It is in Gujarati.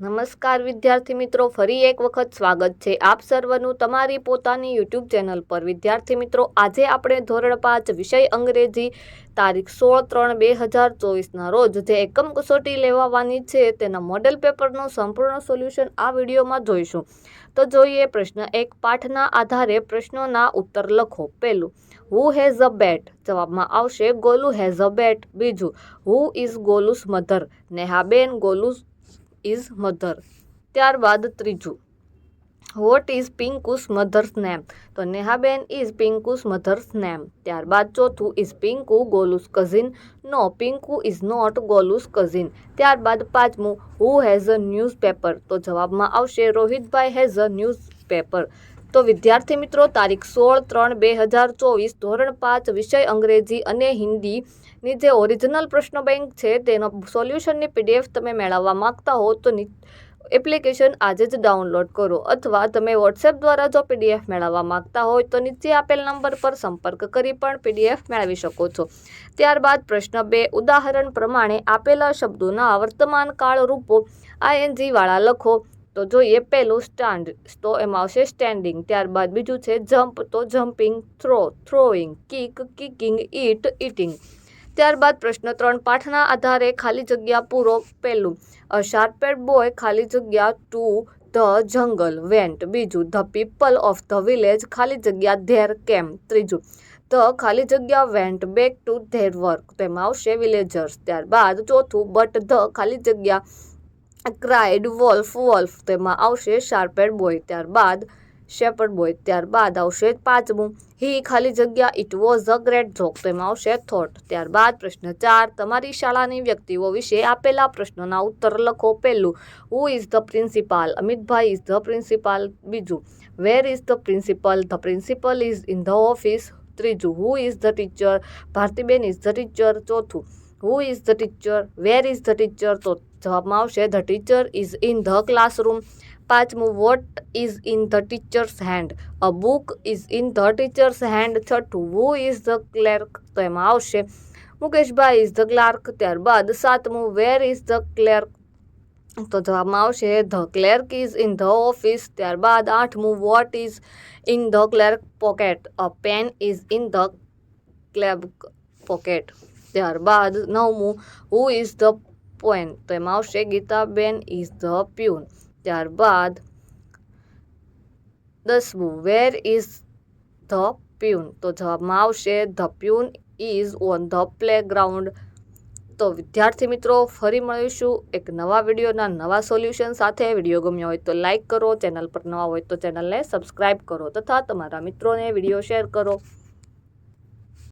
નમસ્કાર વિદ્યાર્થી મિત્રો, ફરી એક વખત સ્વાગત છે આપ સર્વનું તમારી પોતાની યુટ્યુબ ચેનલ પર. વિદ્યાર્થી મિત્રો, આજે આપણે ધોરણ પાંચ વિષય અંગ્રેજી, તારીખ સોળ ત્રણ બે હજાર ચોવીસના રોજ જે એકમ કસોટી લેવાવાની છે તેના મોડેલ પેપરનું સંપૂર્ણ સોલ્યુશન આ વિડીયોમાં જોઈશું. તો જોઈએ પ્રશ્ન એક, પાઠના આધારે પ્રશ્નોના ઉત્તર લખો. પહેલું હુ હેઝ અ બેટ જવાબમાં આવશે, ગોલુ હેઝ અ બેટ બીજું who is Golu's mother? Nehaben Golu's is mother ત્યારબાદ ત્રીજું. What is Pinku's mother's name તો નેહાબેન ઇઝ પિંકુસ મધર્સ નેમ ત્યારબાદ ચોથું is Pinku Golu's cousin no Pinku is not Golu's cousin ત્યારબાદ પાંચમું હુ હેઝ અ ન્યૂઝપેપર તો જવાબમાં આવશે રોહિતભાઈ હેઝ અ ન્યૂઝપેપર તો વિદ્યાર્થી મિત્રો, તારીખ સોળ ત્રણ બે હજાર ચોવીસ, ધોરણ પાંચ, વિષય અંગ્રેજી અને હિન્દીની જે ઓરિજિનલ પ્રશ્ન બેંક છે, તેનો સોલ્યુશનની પીડીએફ તમે મેળવવા માંગતા હો, તો એપ્લિકેશન આજે જ ડાઉનલોડ કરો. અથવા તમે વોટ્સએપ દ્વારા જો પીડીએફ મેળવવા માંગતા હોય, તો નીચે આપેલ નંબર પર સંપર્ક કરી પણ પીડીએફ મેળવી શકો છો. ત્યારબાદ પ્રશ્ન બે, ઉદાહરણ પ્રમાણે આપેલા શબ્દોના વર્તમાન કાળ રૂપો આઈએનજી વાળા લખો. તો જોઈએ પહેલું સ્ટાન્ડ તો એમાં આવશે સ્ટેન્ડિંગ ત્યારબાદ બીજું છે જમ્પ તો jumping throw throwing kick kicking eat eating ત્યારબાદ પ્રશ્ન ત્રણ, પાઠના આધારે ખાલી જગ્યા પૂરો પહેલું. અ શાર્પેડ બોય ખાલી જગ્યા ટુ ધ જંગલ વેન્ટ બીજું the people of the village ખાલી જગ્યા ધેર કેમ ત્રીજું ધ ખાલી જગ્યા went back to there work તેમાં આવશે વિલેજર્સ ત્યારબાદ ચોથું બટ ધ ખાલી જગ્યા ક્રાઇડ વોલ્ફ વોલ્ફ તેમાં આવશે શાર્પેડ બોય ત્યારબાદ શેપર્ડ બોય ત્યારબાદ આવશે પાંચમું. હી ખાલી જગ્યા it was a great joke તેમાં આવશે થોટ ત્યારબાદ પ્રશ્ન ચાર, તમારી શાળાની વ્યક્તિઓ વિશે આપેલા પ્રશ્નોના ઉત્તર લખો પહેલું. Who is the principal Amitbhai is the principal બીજું where is the principal the principal is in the office ત્રીજું who is the teacher Bhartiben is the teacher ચોથું who is the teacher where is the teacher તો જવાબમાં આવશે the teacher is in the classroom પાંચમું what is in the teacher's hand a book is in the teacher's hand છઠ્ઠું હુ ઇઝ ધ ક્લેર્ક તો એમાં આવશે, મુકેશભાઈ ઇઝ ધ ક્લાર્ક ત્યારબાદ સાતમું વેર ઇઝ ધ ક્લેર્ક તો જવાબમાં આવશે the clerk is in the office ત્યારબાદ આઠમું what is in the clerk pocket a pen is in the clerk pocket ત્યારબાદ નવમું હુ ઇઝ ધ પોઈન તો એમાં આવશે ગીતાબેન ઇઝ ધ પ્યુન ત્યારબાદ દસમું વેર ઇઝ ધ પ્યુન તો જવાબમાં આવશે the peon is on the playground તો વિદ્યાર્થી મિત્રો, ફરી મળીશું એક નવા વિડીયોના નવા સોલ્યુશન સાથે. વીડિયો ગમ્યો હોય તો લાઇક કરો, ચેનલ પર નવા હોય તો ચેનલને સબસ્ક્રાઈબ કરો તથા તમારા મિત્રોને વીડિયો શેર કરો.